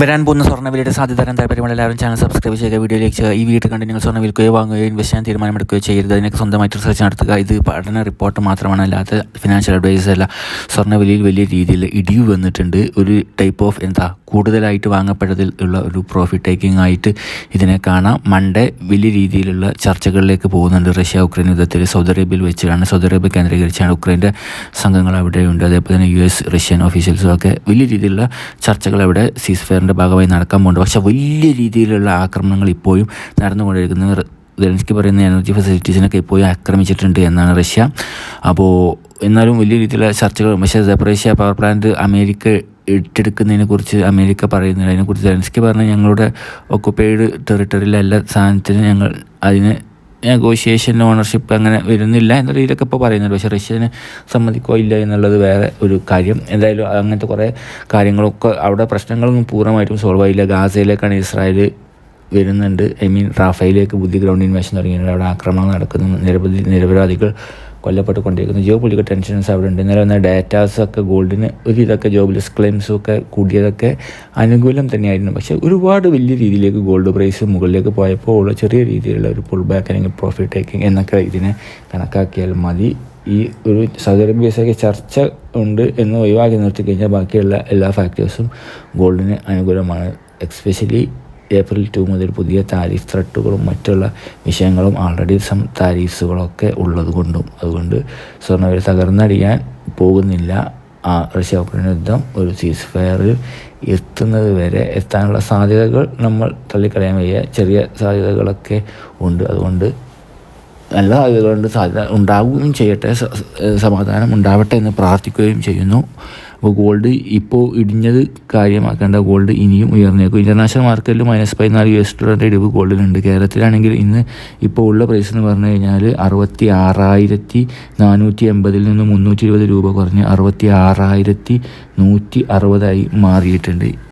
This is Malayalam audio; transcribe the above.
വരാൻ പോകുന്ന സ്വർണവിലയുടെ സാധ്യത തരാൻ താല്പര്യമുള്ള എല്ലാവരും ചാനൽ സബ്സ്ക്രൈബ് ചെയ്യുക വീഡിയോയിലേക്ക് ചെയ്യുക. ഈ വീഡിയോ കണ്ട് നിങ്ങൾ സ്വർണ വിൽക്കുകയോ വാങ്ങുകയോ ഇൻവെസ്റ്റ് ചെയ്യാൻ തീരുമാനമെടുക്കുകയോ ചെയ്യരുത്. അതിനൊക്കെ സ്വന്തമായിട്ട് റിസർച്ച് നടത്തുക. ഇത് പഠന റിപ്പോർട്ട് മാത്രമാണ്. അല്ലാത്ത ഫിനാൻഷ്യൽ അഡ്വൈസ് അല്ല. സ്വർണവിലയിൽ വലിയ രീതിയിൽ ഇടിവ് വന്നിട്ടുണ്ട്. ഒരു ടൈപ്പ് ഓഫ് എന്താ? കൂടുതലായിട്ട് വാങ്ങപ്പെട്ടതിൽ ഉള്ള ഒരു പ്രോഫിറ്റ് ടേക്കിംഗ് ആയിട്ട് ഇതിനെ കാണാം. മൺഡേ വലിയ രീതിയിലുള്ള ചർച്ചകളിലേക്ക് പോകുന്നുണ്ട്. റഷ്യ ഉക്രൈൻ യുദ്ധത്തിൽ സൗദി അറേബ്യയിൽ വെച്ചാണ്. സൗദി അറേബ്യ കേന്ദ്രീകരിച്ചാണ് ഉക്രൈന്റെ സംഘങ്ങൾ അവിടെയുണ്ട്. അതേപോലെ തന്നെ യു എസ് റഷ്യൻ ഓഫീഷ്യൽസും ഒക്കെ വലിയ രീതിയിലുള്ള ചർച്ചകൾ അവിടെ സീസ് ഫെയറിന്റെ ഭാഗമായി നടക്കാൻ പോകുന്നുണ്ട്. പക്ഷേ വലിയ രീതിയിലുള്ള ആക്രമണങ്ങൾ ഇപ്പോഴും നടന്നുകൊണ്ടിരിക്കുന്നത് സെലൻസ്കി പറയുന്ന എനർജി ഫെസിലിറ്റീസിനൊക്കെ ഇപ്പോഴും ആക്രമിച്ചിട്ടുണ്ട് എന്നാണ് റഷ്യ. അപ്പോൾ എന്നാലും വലിയ രീതിയിലുള്ള ചർച്ചകൾ പക്ഷേ സെപ്പറേഷ്യ പവർ പ്ലാന്റ് അമേരിക്ക ഏറ്റെടുക്കുന്നതിനെക്കുറിച്ച് അമേരിക്ക പറയുന്നില്ല. അതിനെക്കുറിച്ച് സെലൻസ്കി പറഞ്ഞാൽ ഞങ്ങളുടെ ഒക്കുപ്പൈഡ് ടെറിട്ടറിയിലെ എല്ലാ സാധനത്തിനും ഞങ്ങൾ അതിന് നെഗോഷിയേഷൻ ഓണർഷിപ്പ് അങ്ങനെ വരുന്നില്ല എന്ന രീതിയിലൊക്കെ ഇപ്പോൾ പറയുന്നുണ്ട്. പക്ഷേ റഷ്യന് സമ്മതിക്കോ ഇല്ല എന്നുള്ളത് വേറെ ഒരു കാര്യം. എന്തായാലും അങ്ങനത്തെ കുറേ കാര്യങ്ങളൊക്കെ അവിടെ പ്രശ്നങ്ങളൊന്നും പൂർണമായിട്ടും സോൾവ് ആയില്ല. ഗാസയിലേക്കാണ് ഇസ്രായേൽ വരുന്നുണ്ട്. ഐ മീൻ റാഫയിലേക്ക് ബുദ്ധി ഗ്രൗണ്ട് ഇൻവേഷൻ തുടങ്ങിയിട്ടുണ്ട്. അവിടെ ആക്രമണം നടക്കുന്നു. നിരവധി നിരപരാധികൾ കൊല്ലപ്പെട്ടുകൊണ്ടിരിക്കുന്നു. ജോബ് പൊളിറ്റിക്കൽ ടെൻഷൻസ് അവിടെ ഉണ്ട് ഇന്നലെ വന്ന ഡാറ്റാസ് ഒക്കെ ഗോൾഡിന് ഒരു ഇതൊക്കെ ജോബ്ലെസ് ക്ലെയിംസും ഒക്കെ കൂടിയതൊക്കെ അനുകൂലം തന്നെയായിരുന്നു. പക്ഷേ ഒരുപാട് വലിയ രീതിയിലേക്ക് ഗോൾഡ് പ്രൈസ് മുകളിലേക്ക് പോയപ്പോൾ ഉള്ള ചെറിയ രീതിയിലുള്ള ഒരു പുൾ ബാക്ക് അല്ലെങ്കിൽ പ്രോഫിറ്റ് ടേക്കിംഗ് എന്നൊക്കെ ഇതിനെ കണക്കാക്കിയാൽ മതി. ഈ ഒരു സൗദി അറേബ്യസൊക്കെ ചർച്ച ഉണ്ട് എന്ന് ഒഴിവാക്കി നിർത്തി കഴിഞ്ഞാൽ ബാക്കിയുള്ള എല്ലാ ഫാക്ടേഴ്സും ഗോൾഡിന് അനുകൂലമാണ്. എക്സ്പെഷ്യലി ഏപ്രിൽ ടു മുതൽ പുതിയ താരിഫ് ത്രട്ടുകളും മറ്റുള്ള വിഷയങ്ങളും ആൾറെഡി സം താരിഫ്സുകളൊക്കെ ഉള്ളത് കൊണ്ടും. അതുകൊണ്ട് സ്വർണവില തകർന്നടിയാൻ പോകുന്നില്ല. ആ റഷ്യ ഉക്രൈൻ യുദ്ധം ഒരു സീസ് ഫയറിൽ എത്തുന്നത് വരെ എത്താനുള്ള സാധ്യതകൾ നമ്മൾ തള്ളിക്കളയാൻ വയ്യ. ചെറിയ സാധ്യതകളൊക്കെ ഉണ്ട്. അതുകൊണ്ട് നല്ല സാധ്യതകളുണ്ട്. സാധ്യത ഉണ്ടാവുകയും ചെയ്യട്ടെ. സമാധാനം ഉണ്ടാവട്ടെ എന്ന് പ്രാർത്ഥിക്കുകയും ചെയ്യുന്നു. അപ്പോൾ ഗോൾഡ് ഇപ്പോൾ ഇടിഞ്ഞത് കാര്യമാക്കേണ്ട ഗോൾഡ് ഇനിയും ഉയർന്നേക്കും. ഇന്റർനാഷണൽ മാർക്കറ്റിൽ മൈനസ് പതിനാല് യു എസ് ഡോളറിന്റെ ഇടിവ് ഗോൾഡിനുണ്ട് കേരളത്തിലാണെങ്കിൽ ഇന്ന് ഇപ്പോൾ ഉള്ള പ്രൈസ് എന്ന് പറഞ്ഞു കഴിഞ്ഞാൽ അറുപത്തി ആറായിരത്തി നാനൂറ്റി എൺപതിൽ നിന്ന് മുന്നൂറ്റി ഇരുപത് രൂപ കുറഞ്ഞ് അറുപത്തി ആറായിരത്തി നൂറ്റി അറുപതായി മാറിയിട്ടുണ്ട്.